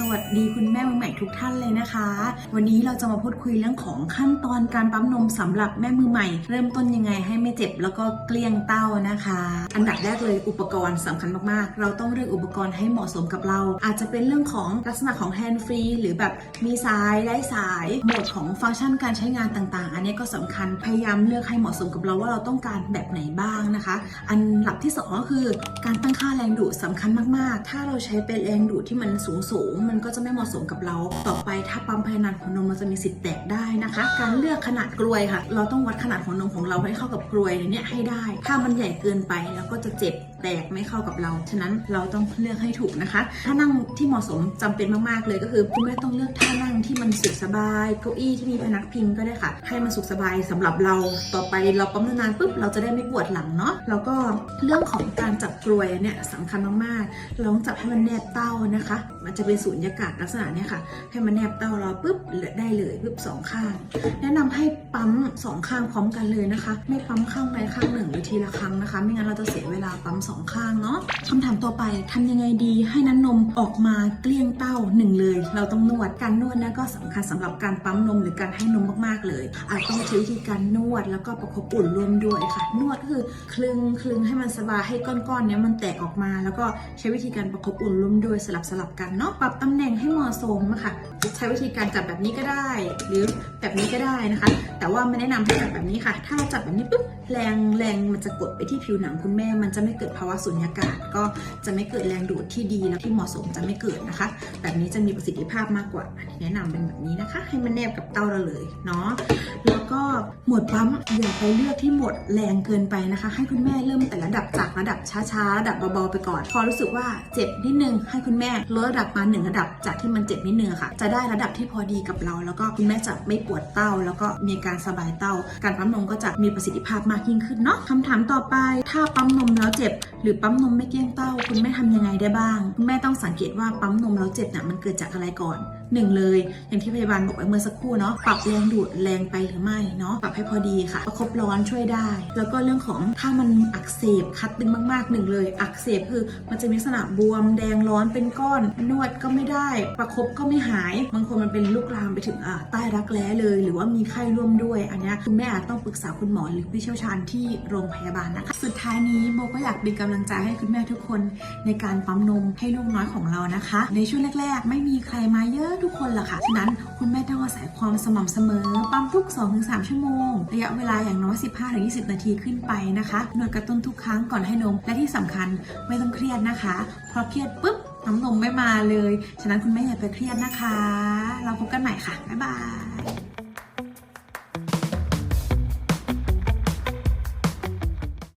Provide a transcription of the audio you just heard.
สวัสดีคุณแม่มือใหม่ทุกท่านเลยนะคะ วันนี้เราจะมาพูดคุยเรื่องของขั้นตอนการปั๊มนมสำหรับแม่มือใหม่ เริ่มต้นยังไงให้ไม่เจ็บแล้วก็เกลี้ยงเต้านะคะ อันดับแรกเลยอุปกรณ์สำคัญมากๆ เราต้องเลือกอุปกรณ์ให้เหมาะสมกับเรา อาจจะเป็นเรื่องของลักษณะของแฮนด์ฟรีหรือแบบมีสายไร้สายโหมดของฟังก์ชันการใช้งานต่างๆ อันนี้ก็สำคัญพยายามเลือกให้เหมาะสมกับเราว่าเราต้องการแบบไหนบ้างนะคะ อันหลักที่สองก็คือการตั้งค่าแรงดูดสำคัญมากๆ ถ้าเราใช้เป็นแรงดูดที่มันสูงสูงมันก็จะไม่เหมาะสมกับเรา ต่อไปถ้าปั๊มภายในของนมเราจะมีสิทธิ์แตกได้นะคะ การเลือกขนาดกลวยค่ะ เราต้องวัดขนาดของนมของเราให้เข้ากับกลวยเนี่ยให้ได้ ถ้ามันใหญ่เกินไปแล้วก็จะเจ็บแตกไม่เข้ากับเรา ฉะนั้นเราต้องเลือกให้ถูกนะคะ ถ้านั่งที่เหมาะสมจำเป็นมากๆเลยก็คือคุณแม่ต้องเลือกท่านั่งที่มันสุขสบายเก้าอี้ที่มีพนักพิงก็ได้ค่ะ ให้มันสุขสบายสำหรับเรา ต่อไปเราปั๊มนานๆปุ๊บเราจะได้ไม่ปวดหลังเนาะ แล้วก็เรื่องของการจับกลวยเนี่ยสำคัญมากๆเราต้องจับให้มันแนบเต้านะคะ มันจะเป็นสูญญากาศลักษณะเนี่ยค่ะ ให้มันแนบเต้าเราปุ๊บได้เลยปุ๊บสองข้าง แนะนำให้ปั๊มสองข้างพร้อมกันเลยนะคะ ไม่ปั๊มข้างใดข้างหนึ่งหรือทีละครั้งนะคะ ไม่งั้นเราจะเสียเวลาปั๊มสองข้างเนาะคำถามต่อไปทำยังไงดีให้น้ำนมออกมาเกลี้ยงเต้าหนึ่งเลย เราต้องนวดการนวดนะก็สำคัญสำหรับการปั๊มนมหรือการให้นมมากๆเลยอาจต้องใช้วิธีการนวดแล้วก็ประคบอุ่นร่วมด้วยค่ะ นวดคือคลึงคลึงให้มันสบายให้ก้อนๆเนี้ยมันแตกออกมา แล้วก็ใช้วิธีการประคบอุ่นร่วมด้วยสลับสลับกันเนาะปรับตำแหน่งให้เหมาะสมค่ะใช้วิธีการจับแบบนี้ก็ได้ หรือแบบนี้ก็ได้นะคะ แต่ว่าไม่แนะนำให้จับแบบนี้ค่ะ ถ้าเราจับแบบนี้ปุ๊บแรงแรงมันจะกดไปที่ผิวหนังคุณแม่ มันจะไม่เกิดภาวะสุญญากาศ ก็จะไม่เกิดแรงดูดที่ดีแล้วที่เหมาะสมจะไม่เกิดนะคะ แบบนี้จะมีประสิทธิภาพมากกว่า แนะนำเป็นแบบนี้นะคะ ให้มันแนบกับเต้าเราเลยเนาะแล้วก็หมวดปั๊มอย่าไปเลือกที่หมดแรงเกินไปนะคะ ให้คุณแม่เริ่มแต่ระดับจากระดับช้าๆระดับเบาๆไปก่อน พอรู้สึกว่าเจ็บนิดนึงให้คุณแม่ลดระดับมาหนึ่งระดับจากที่มันเจ็บนิดนึงค่ะ จะได้ระดับที่พอดีกับเรา แล้วก็คุณแม่จะไม่ปวดเต้า แล้วก็มีการสบายเต้า การปั๊มนมก็จะมีประสิทธิภาพมากยิ่งขึ้นเนาะคำถามต่อไป ถ้าปั๊มนมแล้วเจ็บ หรือปั๊มนมไม่เกี้ยงเต้า คุณแม่ทำยังไงได้บ้าง คุณแม่ต้องสังเกตว่าปั๊มนมแล้วเจ็บเนี่ยมันเกิดจากอะไรก่อนหนึ่งเลย อย่างที่พยาบาลบอกไปเมื่อสักครู่เนาะปรับแรงดูดแรงไปหรือไม่เนาะปรับให้พอดีค่ะประคบร้อนช่วยได้ แล้วก็เรื่องของถ้ามันอักเสบคัดตึงมากๆหนึ่งเลย อักเสบคือมันจะมีลักษณะบวมแดงร้อนเป็นก้อน นวดก็ไม่ได้ ประคบก็ไม่หายบางคนมันเป็นลุกลามไปถึงใต้รักแร้เลย หรือว่ามีไข้ร่วมด้วยอันนี้คุณแม่อาจต้องปรึกษาคุณหมอหรือผู้เชี่ยวชาญที่โรงพยาบาลนะคะสุดท้ายนี้โบก็อยากเป็นกำลังใจให้คุณแม่ทุกคนในการปั๊มนมให้ลูกน้อยของเรานะคะ ในช่วงแรก ๆ ไม่มีใครมาเยอะ ทุกคนล่ะค่ะ ฉะนั้นคุณแม่ต้องอาศัยความสม่ำเสมอ ปั๊มทุก 2-3 ชั่วโมง ระยะเวลาอย่างน้อย 15-20 นาทีขึ้นไปนะคะหนวดกระตุ้นทุกครั้งก่อนให้นม และที่สำคัญไม่ต้องเครียดนะคะ เพราะเครียดปุ๊บน้ำนมไม่มาเลย ฉะนั้นคุณแม่อย่าไปเครียดนะคะ เราพบกันใหม่ค่ะ บ๊ายบาย